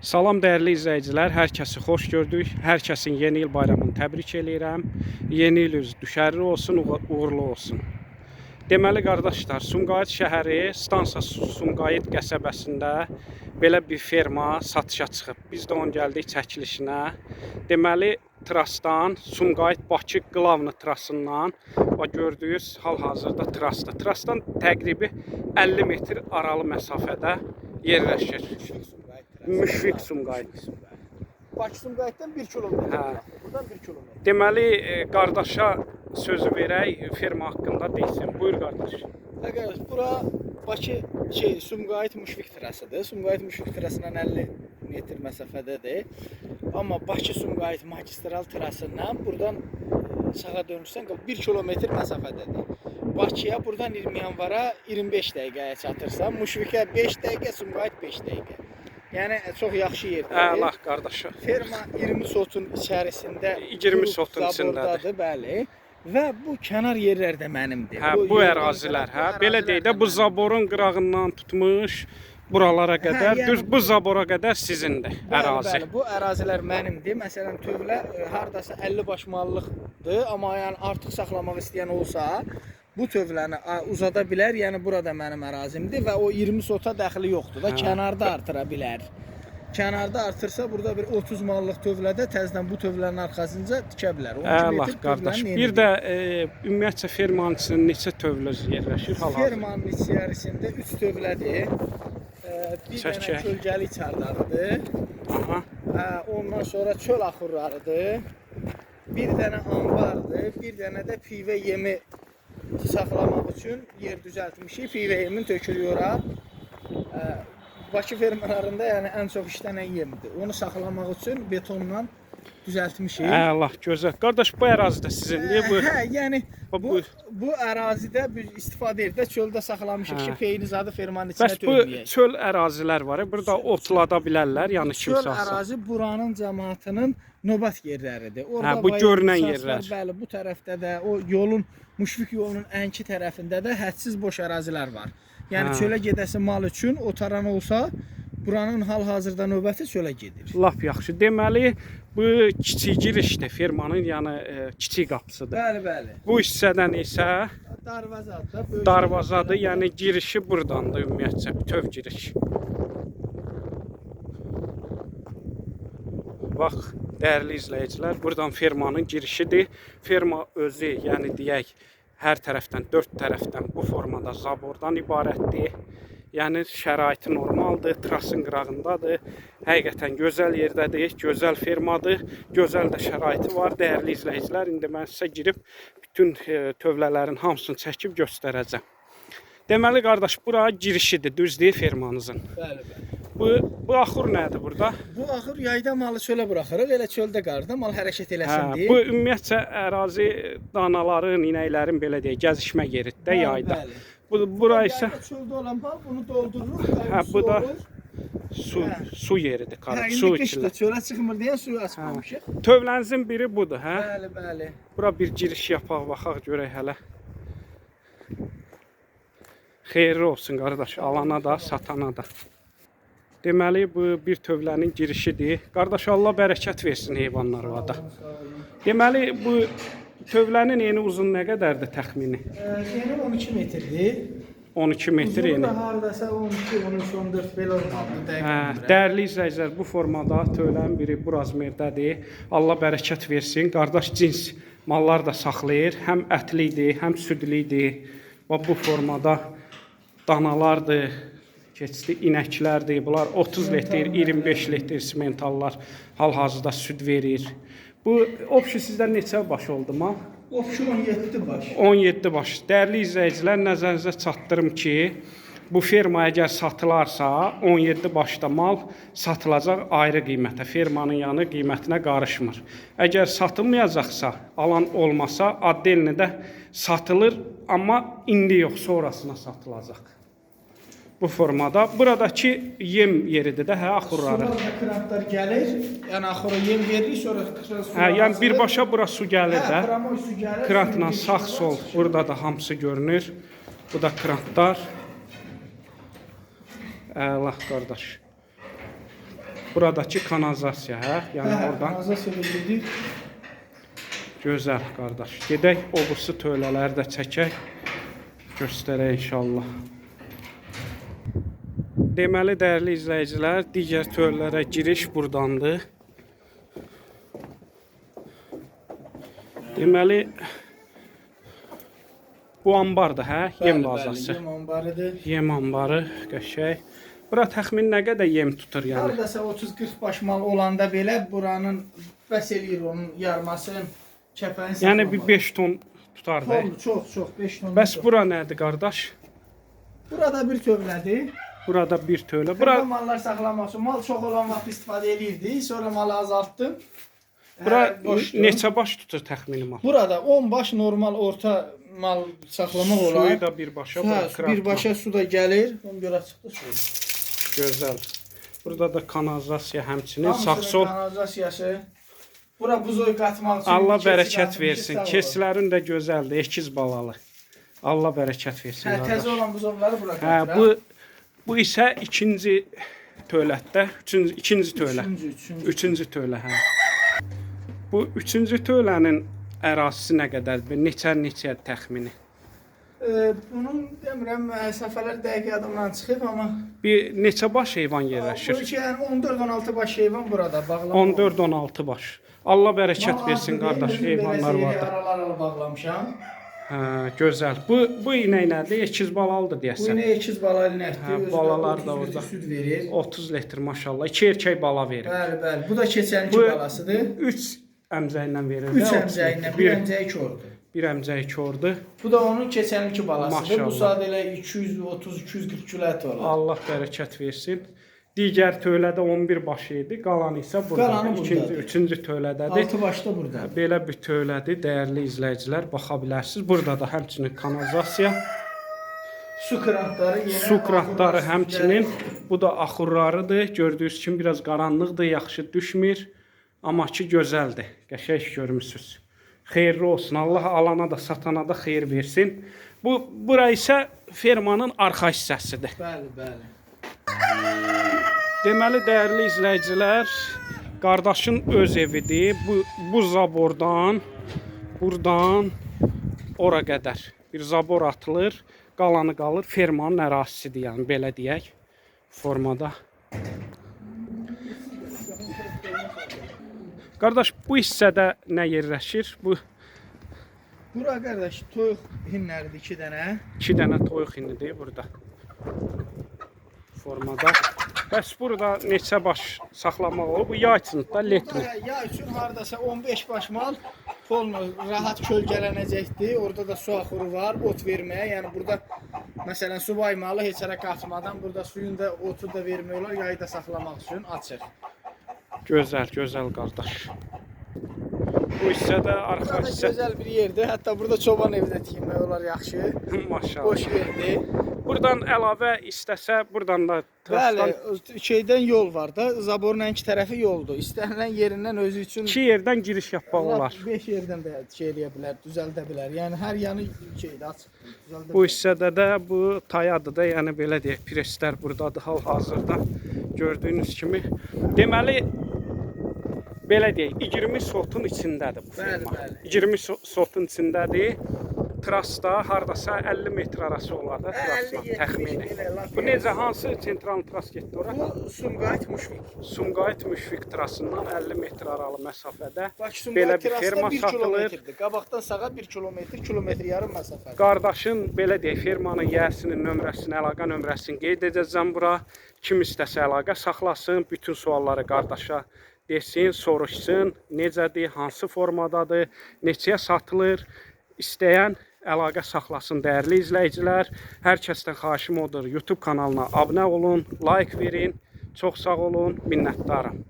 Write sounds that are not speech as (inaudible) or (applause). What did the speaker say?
Salam dəyərli izləyicilər, hər kəsi xoş gördük. Hər kəsin yeni il bayramını təbrik eləyirəm. Yeni iliniz düşərli olsun, uğ- uğurlu olsun. Deməli qardaşlar, Sumqayıt şəhəri Stansa Sumqayıt qəsəbəsində belə bir ferma satışa çıxıb. Biz də onun gəldik çəkilişinə. Deməli trasdan Sumqayıt Bakı Qlavna trasından və gördüyünüz hal-hazırda trasda. Trasdan təqribi 50 metr aralı məsafədə yerləşir. Müşfiq Sumqayıt. Bakı Sumqayıtdan 1 kilometr. Hə. Buradan 1 kilometr. Deməli e, qardaşa sözü verək ferma haqqında desin. Buyur qardaş. Arkadaş bura Bakı şey Sumqayıt Müşfiq trasıdır. Sumqayıt Müşfiq trasından 50 metr məsafədədir. Amma Bakı Sumqayıt magistral trasından buradan e, sağa dönürsən 1 kilometr məsafədədir. Bakıya buradan 20 yanvara 25 dəqiqəyə çatırsan, Müşfiqə 5 dəqiqə, Sumqayıt 5 dəqiqə. Yəni çox yaxşı yerdir. Əla qardaş. Ferma 20 sotun içərisində 20 sotun içindədir. bəli. Və bu kənar yerlər də mənimdir. Hə, bu yerlər- ərazilər, hə. bu Belə deyək də bu zaborun qırağından tutmuş buralara qədər, yəni düz bu zabora qədər sizindir Bəli, ərazi. Bəli, bu ərazilər mənimdir. Məsələn, tövlə e, hardasa 50 baş mallıqdır, amma yəni artıq saxlamaq istəyən olsa, bu tövləni uzada bilər. Yəni burada mənim ərazimdir və o 20 sota dəxli yoxdur da, Hə. kənarda artıra bilər. Kənarda artırsa burada bir 30 mallıq tövlədə təzədən bu tövlənin arxasınca tikə bilər. 12 Əla qardaş. Bir də e, ümumiyyətcə fermanın içində neçə tövlə yerləşir hal-hazırda? Fermanın içərisində 3 tövlədir. E, bir Çəkək. dənə kölgəli çardarıdır. Aha. Hə, ondan sonra çöl axurlarıdır. Bir dənə anbardır, bir dənə də pivə yemi saxlamaq üçün yer düzəltmişik. Pivə yemin tökülür ora. Hə, Bakı fermalarında yəni ən çox işlənən yemdir. Onu saxlamaq üçün betonla düzəltmişik. Əla, gözəl. Qardaş bu ərazidə sizindir bu. Hə, yəni Bu- bu bu ərazidə biz istifadə edir də çöldə saxlamışıq ki, Hə. peyni zadı fermanın içinə Bəs bu çöl ərazilər var. Burada otlada bilərlər, yəni Çöl kimsə alsa. ərazi buranın cəmaatının növbət yerləridir. Hə, bu görünən yerlər. Bəli, bu tərəfdə də o yolun Müşfiq yolunun ənki tərəfində də hədsiz boş ərazilər var. Yəni Hə. çölə gedəsi mal üçün o taran olsa buranın hal-hazırda növbəti çölə gedir. Lap yaxşı. Deməli, bu kiçik girişdir fermanın, yəni e, kiçik qapısıdır. Bəli, bəli. Bu hissədən isə Darvazadır darvazadır, darvaza. yəni girişi burdandır ümumiyyətcə, bütöv giriş. Bax, dəyərli izləyicilər, burdan fermanın girişidir. Ferma özü, yəni deyək, hər tərəfdən, dörd tərəfdən bu formada zabordan ibarətdir. Yəni şəraiti normaldır, trasın qırağındadır. Həqiqətən gözəl yerdədir, gözəl fermadır, gözəl də şəraiti var. Dəyərli izləyicilər, indi mən sizə girib bütün e, tövlələrin hamısını çəkib göstərəcəm. Deməli qardaş, bura girişidir, düzdür fermanızın. Bəli, bəli. Bu bu axur nədir burada? Bu axır yayda malı çölə buraxırıq. Elə çöldə qarda mal hərəkət eləsin Hə, deyə. bu ümumiyyətcə ərazi danaların, inəklərin belə deyək, gəzişmə yeridir də yayda. bəli. Bu bura isə Yayda çöldə olan mal bunu doldururuq. Hə, bu da olur. su Hə. su yeridir, indi su içilir. çölə çıxmır deyə suyu açmamışıq. Tövlənizin biri budur, hə? Bəli, bəli. Bura bir giriş yapaq, baxaq görək hələ. Xeyirli olsun qardaş, alana da, satana da. Deməli bu bir tövlənin girişidir. Qardaş Allah bərəkət versin heyvanlara da. Deməli bu tövlənin eni uzun nə qədərdir təxmini? Ee, Yeni 12 metrdir. 12 metr eni. da hardasa 12, 13, 14 belə olmalı. Hə, Dəqiq bilmirəm. dəyərli izləyicilər, bu formada tövlənin biri bu razmerdədir. Allah bərəkət versin. Qardaş cins mallar da saxlayır. Həm ətlidir, həm südlidir. Və bu formada danalardır, keçdi inəklərdir. Bunlar 30 litr, 25 litr simentallar hal-hazırda süd verir. Bu opşi sizdə neçə baş oldu mal? Ofşu 17 baş. 17 baş. Dəyərli izləyicilər, nəzərinizə çatdırım ki, bu ferma əgər satılarsa, 17 başda mal satılacaq ayrı qiymətə. Fermanın yanı qiymətinə qarışmır. Əgər satılmayacaqsa, alan olmasa, addelini də satılır, amma indi yox, sonrasına satılacaq. Bu formada. Buradakı yem yeridir də, hə, axurları. Da krantlar gəlir. Yəni axıra yem veririk, sonra Hə, yəni birbaşa bura su gəlir də. Hə, su gəlir. Krantla sağ sol burada da hamısı görünür. Bu da krantlar. Əla qardaş. Buradakı kanalizasiya, hə? Yəni oradan Kanalizasiya gedir. gözəl qardaş. Gedək o birisi tövlələri də çəkək. Göstərək inşallah. Deməli dəyərli izləyicilər, digər tövlələrə giriş burdandır. Deməli bu ambardır, hə? Yem bazası. Yem ambarıdır. Yem ambarı, qəşəng. Bura təxmin nə qədər yem tutur yəni? Hardasa 30-40 baş mal olanda belə buranın bəs eləyir onun yarmasını, kəpəyin Yəni bir 5 ton tutar da. Ton, çox, çox, 5 ton. Bəs bura nədir qardaş? Burada bir tövlədir. Burada bir tövlə. Bura Bura mallar saxlamaq üçün mal çox olan vaxt istifadə eləyirdi. Sonra malı azaltdım. bura Hə, neçə baş tutur təxmini mal? Burada 10 baş normal orta mal saxlamaq olar. Suyu da birbaşa Hə, bırakır. birbaşa su da gəlir. Ona görə çıxdı su. gözəl. Burada da kanalizasiya həmçinin Hamısının. Kanalizasiyası. Bura buzoy qatmaq üçün. Allah keçid bərəkət atılmış, versin. sağ olun. Keçilərin də gözəldir, ekiz balalı. Allah bərəkət versin. Hə, qardaş. təzə olan buzovları bura Hə, bu bu isə ikinci tövlətdə, üçüncü ikinci tövlə. Üçüncü, üçüncü. Üçüncü tövlə, hə. Bu üçüncü tövlənin ərazisi nə qədərdir? Neçə neçə təxmini? Ee, bunun demirəm ə, səfərlər dəqiq yadımdan çıxıb, amma Bir neçə baş heyvan bu yerləşir? iki yəni 14-16 baş heyvan burada bağlanıb. 14-16 baş. Allah bərəkət versin qardaş, heyvanlar var da. Aralarla bağlamışam. Hə, gözəl. Bu bu inək nədir? Ekiz balalıdır Bu deyəsən. iynə ikiz bala ilnəkdir. Hə, balalar 30 da orada. Süd verir. 30 litr maşallah. 2 erkək bala verir. Bəli, bəli. Bu da keçənki Bu balasıdır. 3 əmzəylə verir. 3 də, əmzəyindən, 1 bir, əmzəyi kordur. bir əmzəyi kordur. Bu da onun keçənki balasıdır. Bu Maşallah. saat elə 230-240 kilo ət olur. Allah bərəkət versin. Digər tövlədə 11 baş idi, qalan isə burada. Qalanı İkinci, üçüncü tövlədədir. 6 başda burada. Belə bir tövlədir, dəyərli izləyicilər, baxa bilərsiniz. Burada da həmçinin kanalizasiya, Su krantları yenə su axurlar həmçinin. Bu da axurlarıdır. Gördüyünüz kimi biraz qaranlıqdır, yaxşı düşmür. Amma ki gözəldir. Qəşəng görmüsüz. Xeyirli olsun. Allah alana da, satana da xeyir versin. Bu bura isə fermanın arxa hissəsidir. Bəli, bəli. Deməli dəyərli izləyicilər, qardaşın öz evidir. Bu bu zabordan burdan ora qədər bir zabor atılır, qalanı qalır fermanın ərazisidir, yəni belə deyək formada. Qardaş, bu hissədə nə yerləşir? Bu Bura qardaş toyuq hinləridir 2 dənə. 2 dənə toyuq inidir burada. Formada. Bəs burada neçə baş saxlamaq olur? Bu yay üçün da letr. Burada ya üçün hardasa 15 baş mal polnu rahat kölgələnəcəkdir. Orada da su axuru var, ot verməyə. Yəni burada məsələn subay malı heç yerə qatmadan burada suyun da otu da vermək olar, yayda saxlamaq üçün açıq. Gözəl, gözəl qardaş. Bu hissədə arxa hissə gözəl bir yerdir. Hətta burada çoban evi də tikmək olar yaxşı. (laughs) maşallah. Boş yerdir. Buradan əlavə istəsə, buradan da Bəli, şeydən yol var da. Zaborun ən iki tərəfi yoldur. İstənilən yerindən özü üçün iki yerdən giriş yapmaq olar. 5 yerdən də şey eləyə bilər, düzəldə bilər. Yəni hər yanı şeydə açıq. Düzəldə Bu hissədə də bu tayadır da, yəni belə deyək, preslər burdadır hal-hazırda. Gördüyünüz kimi. Deməli belə deyək, 20 sotun içindədir bu ferma. bəli. 20 so- sotun içindədir. Trasda hardasa 50 metr arası olar da trasla 50-70 təxmini. belə lap Bu necə hansı sentral tras getdi ora? Bu Sumqayıt Muşfiq. Sumqayıt Müşfiq trasından 50 metr aralı məsafədə Bakı Belə bir ferma 1 satılır. Qabaqdan sağa 1 kilometr, kilometr yarım məsafədir. qardaşın belə deyək, fermanın yiyəsinin nömrəsini, əlaqə nömrəsini qeyd edəcəm bura. Kim istəsə əlaqə saxlasın, bütün sualları qardaşa desin, soruşsun, necədir, hansı formadadır, neçəyə satılır, istəyən əlaqə saxlasın dəyərli izləyicilər. Hər kəsdən xahişim odur, YouTube kanalına abunə olun, like verin. Çox sağ olun, minnətdaram.